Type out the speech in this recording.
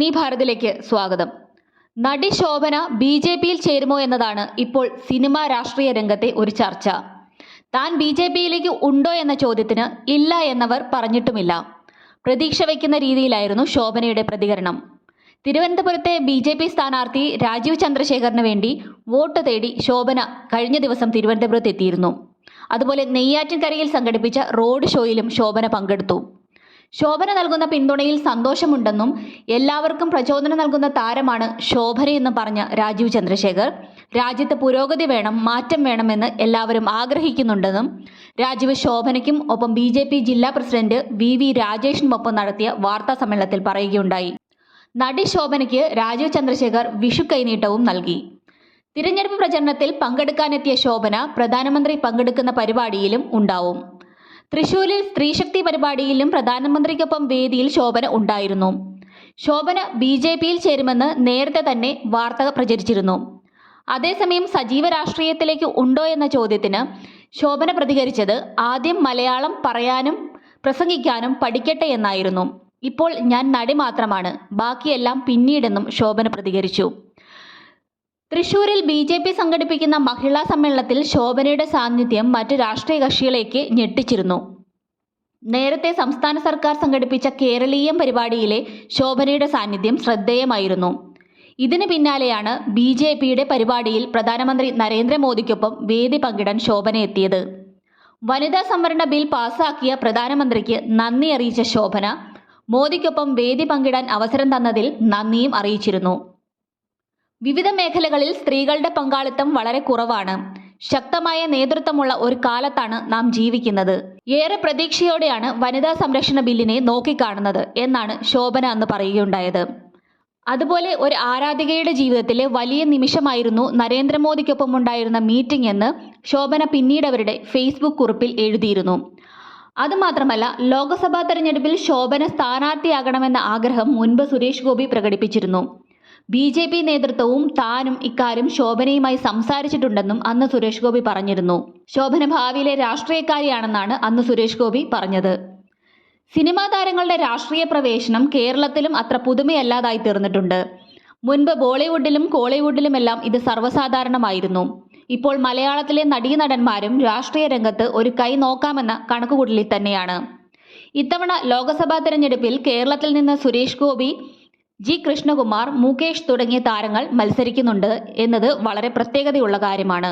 നീ ഭാരതിലേക്ക് സ്വാഗതം. നടി ശോഭന ബി ജെ പിയിൽ ചേരുമോ എന്നതാണ് ഇപ്പോൾ സിനിമാ രാഷ്ട്രീയ രംഗത്തെ ഒരു ചർച്ച. താൻ ബി ജെ പിയിലേക്ക് ഉണ്ടോ എന്ന ചോദ്യത്തിന് ഇല്ല എന്നവർ പറഞ്ഞിട്ടുമില്ല. പ്രതീക്ഷ വയ്ക്കുന്ന രീതിയിലായിരുന്നു ശോഭനയുടെ പ്രതികരണം. തിരുവനന്തപുരത്തെ ബി ജെ പി സ്ഥാനാർത്ഥി രാജീവ് ചന്ദ്രശേഖറിന് വേണ്ടി വോട്ട് തേടി ശോഭന കഴിഞ്ഞ ദിവസം തിരുവനന്തപുരത്ത് എത്തിയിരുന്നു അതുപോലെ നെയ്യാറ്റിൻകരയിൽ സംഘടിപ്പിച്ച റോഡ് ഷോയിലും ശോഭന പങ്കെടുത്തു. ശോഭന നൽകുന്ന പിന്തുണയിൽ സന്തോഷമുണ്ടെന്നും എല്ലാവർക്കും പ്രചോദനം നൽകുന്ന താരമാണ് ശോഭനയെന്ന് പറഞ്ഞ രാജീവ് ചന്ദ്രശേഖർ. രാജ്യത്ത് പുരോഗതി വേണം മാറ്റം വേണമെന്ന് എല്ലാവരും ആഗ്രഹിക്കുന്നുണ്ടെന്നും രാജീവ് ശോഭനയ്ക്കും ഒപ്പം ബി ജെ പി ജില്ലാ പ്രസിഡന്റ് വി വി രാജേഷിനുമൊപ്പം നടത്തിയ വാർത്താ സമ്മേളനത്തിൽ പറയുകയുണ്ടായി. നടി ശോഭനയ്ക്ക് രാജീവ് ചന്ദ്രശേഖർ വിഷു കൈനീട്ടവും നൽകി. തിരഞ്ഞെടുപ്പ് പ്രചരണത്തിൽ പങ്കെടുക്കാനെത്തിയ ശോഭന പ്രധാനമന്ത്രി പങ്കെടുക്കുന്ന പരിപാടിയിലും ഉണ്ടാവും. തൃശൂരിൽ സ്ത്രീശക്തി പരിപാടിയിലും പ്രധാനമന്ത്രിക്കൊപ്പം വേദിയിൽ ശോഭന ഉണ്ടായിരുന്നു. ശോഭന ബി ജെ പിയിൽ ചേരുമെന്ന് നേരത്തെ തന്നെ വാർത്ത പ്രചരിച്ചിരുന്നു. അതേസമയം സജീവ രാഷ്ട്രീയത്തിലേക്ക് ഉണ്ടോ എന്ന ചോദ്യത്തിന് ശോഭന പ്രതികരിച്ചത് ആദ്യം മലയാളം പറയാനും പ്രസംഗിക്കാനും പഠിക്കട്ടെ എന്നായിരുന്നു. ഇപ്പോൾ ഞാൻ നടി മാത്രമാണ്. ബാക്കിയെല്ലാം പിന്നീടെന്നും ശോഭന പ്രതികരിച്ചു. തൃശൂരിൽ ബി ജെ പി സംഘടിപ്പിക്കുന്ന മഹിളാ സമ്മേളനത്തിൽ ശോഭനയുടെ സാന്നിധ്യം മറ്റ് രാഷ്ട്രീയ കക്ഷികളേക്ക് ഞെട്ടിച്ചിരുന്നു. നേരത്തെ സംസ്ഥാന സർക്കാർ സംഘടിപ്പിച്ച കേരളീയം പരിപാടിയിലെ ശോഭനയുടെ സാന്നിധ്യം ശ്രദ്ധേയമായിരുന്നു. ഇതിന് പിന്നാലെയാണ് ബി ജെ പിയുടെ പരിപാടിയിൽ പ്രധാനമന്ത്രി നരേന്ദ്രമോദിക്കൊപ്പം വേദി പങ്കിടാൻ ശോഭന എത്തിയത്. വനിതാ സംവരണ ബിൽ പാസാക്കിയ പ്രധാനമന്ത്രിക്ക് നന്ദി അറിയിച്ച ശോഭന മോദിക്കൊപ്പം വേദി പങ്കിടാൻ അവസരം തന്നതിൽ നന്ദിയും അറിയിച്ചിരുന്നു. വിവിധ മേഖലകളിൽ സ്ത്രീകളുടെ പങ്കാളിത്തം വളരെ കുറവാണ്. ശക്തമായ നേതൃത്വമുള്ള ഒരു കാലത്താണ് നാം ജീവിക്കുന്നത്. ഏറെ പ്രതീക്ഷയോടെയാണ് വനിതാ സംരക്ഷണ ബില്ലിനെ നോക്കിക്കാണുന്നത് എന്നാണ് ശോഭന അന്ന് പറയുകയുണ്ടായത്. അതുപോലെ ഒരു ആരാധികയുടെ ജീവിതത്തിലെ വലിയ നിമിഷമായിരുന്നു നരേന്ദ്രമോദിക്കൊപ്പം ഉണ്ടായിരുന്ന മീറ്റിംഗ് എന്ന് ശോഭന പിന്നീട് അവരുടെ ഫേസ്ബുക്ക് കുറിപ്പിൽ എഴുതിയിരുന്നു. അതുമാത്രമല്ല ലോക്സഭാ തെരഞ്ഞെടുപ്പിൽ ശോഭന സ്ഥാനാർത്ഥിയാകണമെന്ന ആഗ്രഹം മുൻപ് സുരേഷ് ഗോപി പ്രകടിപ്പിച്ചിരുന്നു. ബി ജെ പി നേതൃത്വവും താനും ഇക്കാര്യം ശോഭനയുമായി സംസാരിച്ചിട്ടുണ്ടെന്നും അന്ന് സുരേഷ് ഗോപി പറഞ്ഞിരുന്നു. ശോഭന ഭാവിയിലെ രാഷ്ട്രീയക്കാരിയാണെന്നാണ് അന്ന് സുരേഷ് ഗോപി പറഞ്ഞത്. സിനിമാ താരങ്ങളുടെ രാഷ്ട്രീയ പ്രവേശനം കേരളത്തിലും അത്ര പുതുമയല്ലാതായി തീർന്നിട്ടുണ്ട്. മുൻപ് ബോളിവുഡിലും കോളിവുഡിലുമെല്ലാം ഇത് സർവസാധാരണമായിരുന്നു. ഇപ്പോൾ മലയാളത്തിലെ നടീനടന്മാരും രാഷ്ട്രീയ രംഗത്ത് ഒരു കൈ നോക്കാമെന്ന കണക്കുകൂട്ടലിൽ തന്നെയാണ്. ഇത്തവണ ലോക്സഭാ തെരഞ്ഞെടുപ്പിൽ കേരളത്തിൽ നിന്ന് സുരേഷ് ഗോപി ജി കൃഷ്ണകുമാർ മുകേഷ് തുടങ്ങിയ താരങ്ങൾ മത്സരിക്കുന്നുണ്ട് എന്നത് വളരെ പ്രത്യേകതയുള്ള കാര്യമാണ്.